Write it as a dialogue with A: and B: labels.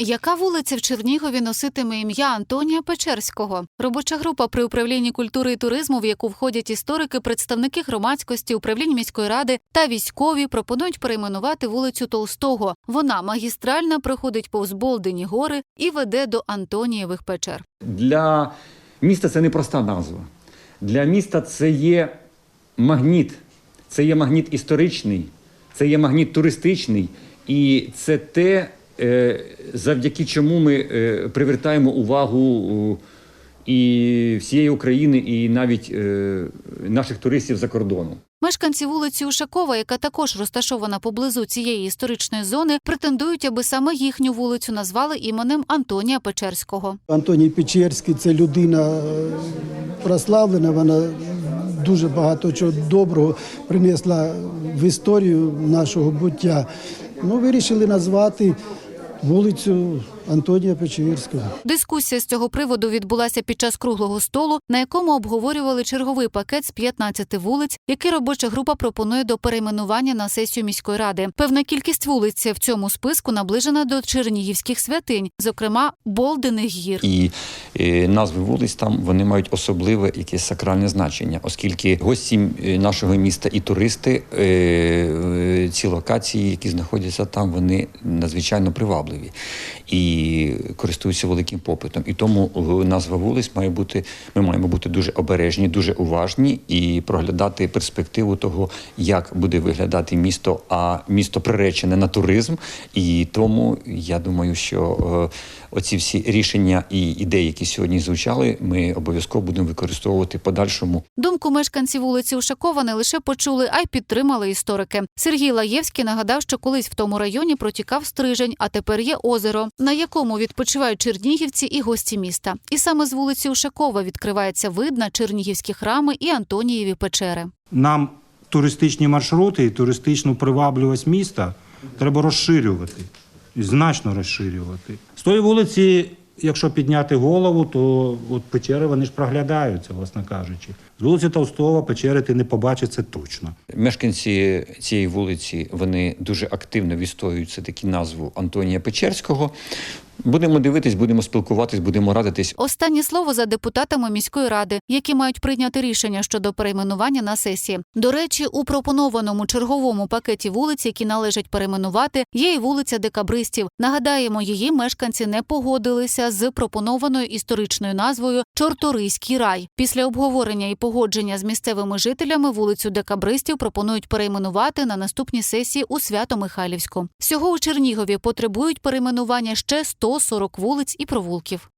A: Яка вулиця в Чернігові носитиме ім'я Антонія Печерського? Робоча група при управлінні культури і туризму, в яку входять історики, представники громадськості, управлінь міської ради та військові, пропонують перейменувати вулицю Толстого. Вона магістральна проходить повз Болдині гори і веде до Антонієвих печер.
B: Для міста це не проста назва. Для міста це є магніт, це є магніт історичний, це є магніт туристичний, і це те, завдяки чому ми е, привертаємо увагу е, і всієї України, і навіть е, наших туристів за кордону.
A: Мешканці вулиці Ушакова, яка також розташована поблизу цієї історичної зони, претендують, аби саме їхню вулицю назвали іменем Антонія Печерського.
C: Антоній Печерський це людина е, прославлена. Вона дуже багато чого доброго принесла в історію нашого буття. Ну, вирішили назвати вулицю Антонія Печевірського.
A: Дискусія з цього приводу відбулася під час круглого столу, на якому обговорювали черговий пакет з 15 вулиць, який робоча група пропонує до перейменування на сесію міської ради. Певна кількість вулиць в цьому списку наближена до чернігівських святинь, зокрема Болдених гір.
B: І назви вулиць там вони мають особливе якесь сакральне значення, оскільки гості е, нашого міста і туристи е, е, ці локації, які знаходяться там, вони надзвичайно привабливі і користуються великим попитом. І тому е, назва вулиць має бути. Ми маємо бути дуже обережні, дуже уважні і проглядати перспективу того, як буде виглядати місто, а місто приречене на туризм. І тому я думаю, що е, оці всі рішення і ідеї, які сьогодні звучали, ми обов'язково будемо використовувати подальшому.
A: Думку мешканців вулиці Ушакова не лише почули, а й підтримали історики. Сергій Лаєвський нагадав, що колись в тому районі протікав стрижень, а тепер є озеро, на якому відпочивають чернігівці і гості міста. І саме з вулиці Ушакова відкривається вид на чернігівські храми і Антонієві печери.
D: Нам туристичні маршрути і туристичну привабливість міста треба розширювати. І значно розширювати. З тої вулиці, якщо підняти голову, то от печери вони ж проглядаються, власне кажучи. З вулиці Толстого печери ти не побачиш це точно.
B: Мешканці цієї вулиці вони дуже активно відстоюють все таки назву Антонія Печерського. Будемо дивитись, будемо спілкуватись, будемо радитись.
A: Останнє слово за депутатами міської ради, які мають прийняти рішення щодо перейменування на сесії. До речі, у пропонованому черговому пакеті вулиць, які належать перейменувати, є і вулиця Декабристів. Нагадаємо, її мешканці не погодилися з пропонованою історичною назвою Чорторийський рай. Після обговорення і погодження з місцевими жителями вулицю Декабристів пропонують перейменувати на наступній сесії у Свято-Михайлівську. Всього у Чернігові потребують перейменування ще 140 вулиць і провулків.